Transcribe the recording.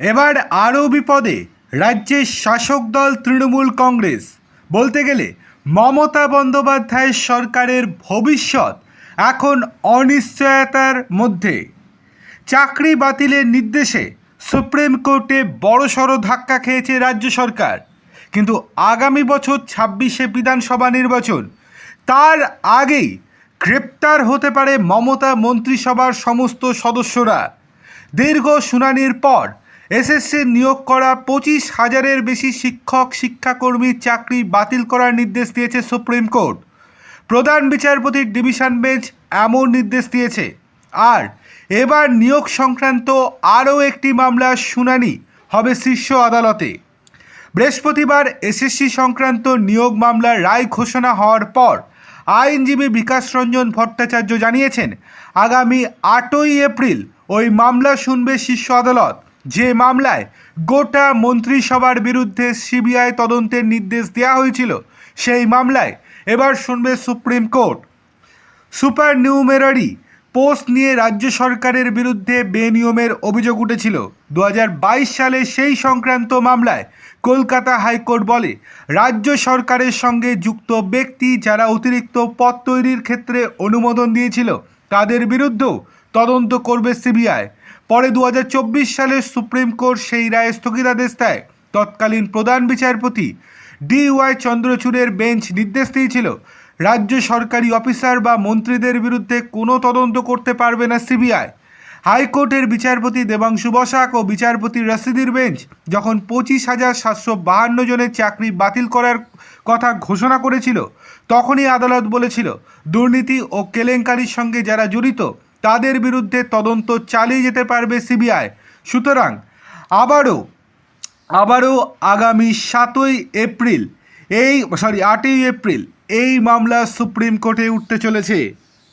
এবার আরও বিপদে, রাজ্যের শাসক দল তৃণমূল কংগ্রেস। বলতে গেলে, মমতা বন্দ্যোপাধ্যায়ের সরকারের ভবিষ্যৎ এখন অনিশ্চয়তার মধ্যে। চাকরি বাতিলের নির্দেশে সুপ্রিম কোর্টে বড়সড় ধাক্কা খেয়েছে রাজ্য সরকার। কিন্তু আগামী বছর ছাব্বিশে বিধানসভা নির্বাচন, তার আগেই গ্রেপ্তার হতে পারে মমতা মন্ত্রিসভার সমস্ত সদস্যরা। দীর্ঘ শুনানির পর এসএসসি নিয়োগ করা পঁচিশ হাজারের বেশি শিক্ষক শিক্ষাকর্মীর চাকরি বাতিল করার নির্দেশ দিয়েছে সুপ্রিম কোর্ট। প্রধান বিচারপতির ডিভিশন বেঞ্চ এমন নির্দেশ দিয়েছে। আর এবার নিয়োগ সংক্রান্ত আরও একটি মামলার শুনানি হবে শীর্ষ আদালতে। বৃহস্পতিবার এসএসসি সংক্রান্ত নিয়োগ মামলার রায় ঘোষণা হওয়ার পর আইনজীবী বিকাশ রঞ্জন ভট্টাচার্য জানিয়েছেন, আগামী আটই এপ্রিল ওই মামলা শুনবে শীর্ষ আদালত। যে মামলায় গোটা মন্ত্রিসভার বিরুদ্ধে সিবিআই তদন্তের নির্দেশ দেওয়া হয়েছিল, সেই মামলায় এবার শুনবে supreme court. Supernumerary post নিয়ে রাজ্য সরকারের বিরুদ্ধে বেনিয়মের অভিযোগ উঠেছিল। দু হাজার বাইশ সালে সেই সংক্রান্ত মামলায় কলকাতা হাইকোর্ট বলে, রাজ্য সরকারের সঙ্গে যুক্ত ব্যক্তি যারা অতিরিক্ত পদ তৈরির ক্ষেত্রে অনুমোদন দিয়েছিল, তাদের বিরুদ্ধেও তদন্ত করবে সিবিআই। পরে দু হাজার চব্বিশ সালে সুপ্রিম কোর্ট সেই রায়ে স্থগিতাদেশ দেয়। তৎকালীন প্রধান বিচারপতি ডি ওয়াই চন্দ্রচূড়ের বেঞ্চ নির্দেশ দিয়েছিল, রাজ্য সরকারি অফিসার বা মন্ত্রীদের বিরুদ্ধে কোনো তদন্ত করতে পারবে না সিবিআই। হাইকোর্টের বিচারপতি দেবাংশু বসাক ও বিচারপতি রশিদির বেঞ্চ যখন পঁচিশ হাজার সাতশো বাহান্ন জনের চাকরি বাতিল করার কথা ঘোষণা করেছিল, তখনই আদালত বলেছিল, দুর্নীতি ও কেলেঙ্কারির সঙ্গে যারা জড়িত তাদের বিরুদ্ধে তদন্ত চালিয়ে যেতে পারবে সিবিআই। সুতরাং আবারও আবারও আগামী সাতই এপ্রিল, এই সরি আটই এপ্রিল এই মামলা সুপ্রিম কোর্টে উঠতে চলেছে।